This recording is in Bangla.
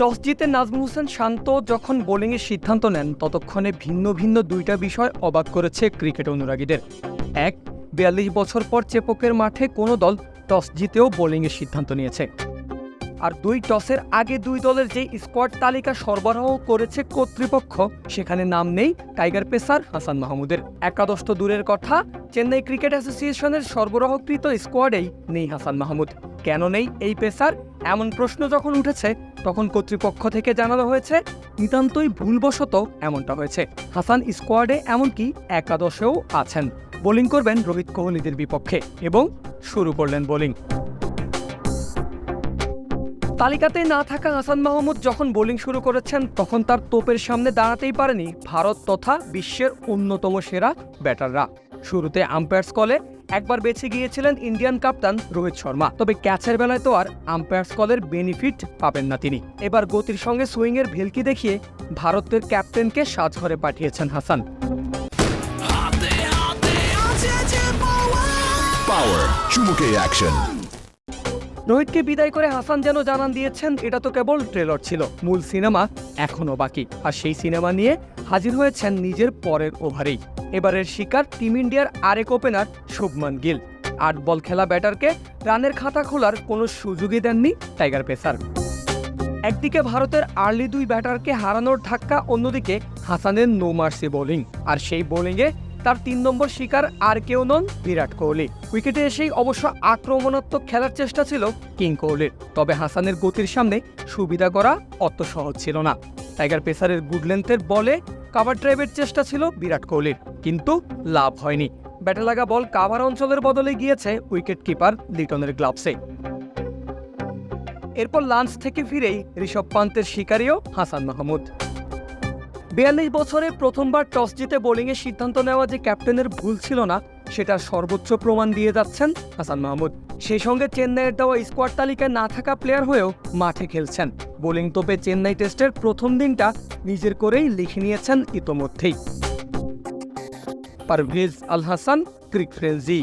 টস জিতে নাজমুল হোসেন শান্ত যখন বোলিংয়ের সিদ্ধান্ত নেন, ততক্ষণে ভিন্ন ভিন্ন দুইটা বিষয় অবাক করেছে ক্রিকেট অনুরাগীদের। এক, বিয়াল্লিশ বছর পর চেপকের মাঠে কোনো দল টস জিতেও বোলিংয়ের সিদ্ধান্ত নিয়েছে। আর দুই, টসের আগে দুই দলের যে স্কোয়াড তালিকা সরবরাহ করেছে কর্তৃপক্ষ, সেখানে নাম নেই টাইগার পেসার হাসান মাহমুদের। একাদশ তো দূরের কথা, চেন্নাই ক্রিকেট অ্যাসোসিয়েশনের সরবরাহকৃত স্কোয়াডেই নেই হাসান মাহমুদ। কেন নেই এই পেসার? এমন প্রশ্ন যখন উঠেছে, তখন কর্তৃপক্ষ থেকে জানানো হয়েছে, নিতান্তই ভুলবশত এমনটা হয়েছে। হাসান স্কোয়াডে এমনকি একাদশেও আছেন। বোলিং করবেন রোহিত কোহলিদের বিপক্ষে এবং শুরু করলেন বোলিং। তালিকাতে না থাকা হাসান মাহমুদ যখন বোলিং শুরু করেছেন, তখন তার তোপের সামনে দাঁড়াতেই পারেনি ভারত তথা বিশ্বের অন্যতম সেরা ব্যাটাররা। শুরুতে আম্পায়ার্স কলে একবার বেছে গিয়েছিলেন ইন্ডিয়ান কাপ্তান রোহিত শর্মা। তবে ক্যাচের বেলায় তো আর আম্পায়ার্স কলের বেনিফিট পাবেন না তিনি। এবার গতির সঙ্গে সুইংয়ের ভেলকি দেখিয়ে ভারতের ক্যাপ্টেনকে সাজঘরে পাঠিয়েছেন হাসান। চুমুকে অ্যাকশন রোহিতকে বিদায় করে হাসান যেন জানান দিয়েছেন এটা তো কেবল ট্রেলর ছিল মূল সিনেমা এখনও বাকি। আর সেই সিনেমা নিয়ে হাজির হয়েছেন নিজের পরের ওভারেই। এবারের শিকার টিম ইন্ডিয়ার আরেক ওপেনার শুভমান গিল। আট বল খেলা ব্যাটারকে রানের খাতা খোলার কোনো সুযোগই দেননি টাইগার পেসার। একদিকে ভারতের আর্লি দুই ব্যাটারকে হারানোর ধাক্কা, অন্যদিকে হাসানের নো মার্সি বোলিং। আর সেই বোলিংয়ে তার তিন নম্বর শিকার আর কেউ নন বিরাট কোহলি। উইকেটে এসেই অবশ্য আক্রমণাত্মক খেলার চেষ্টা ছিল কিং কোহলির। তবে হাসানের গতির সামনে সুবিধা করা অত সহজ ছিল না। টাইগার পেসারের গুড লেন্থের বলে কাভার ড্রাইভের চেষ্টা ছিল বিরাট কোহলির, কিন্তু লাভ হয়নি। ব্যাটে লাগা বল কাভার অঞ্চলের বদলে গিয়েছে উইকেট কিপার লিটনের গ্লাভসে। এরপর লাঞ্চ থেকে ফিরেই ঋষভ পান্তের শিকারীও হাসান মাহমুদ। বিয়াল্লিশ বছরে প্রথমবার টস জিতে বোলিংয়ের সিদ্ধান্ত নেওয়া যে ক্যাপ্টেনের ভুল ছিল না, সেটা সর্বোচ্চ প্রমাণ দিয়ে যাচ্ছেন হাসান মাহমুদ। সেই সঙ্গে চেন্নাইয়ের দেওয়া স্কোয়াড তালিকায় না থাকা প্লেয়ার হয়েও মাঠে খেলছেন। বোলিং তোপে চেন্নাই টেস্টের প্রথম দিনটা নিজের করেই লিখে নিয়েছেন ইতোমধ্যেই। পারভেজ আল হাসান ক্রিক ফ্রেন্সি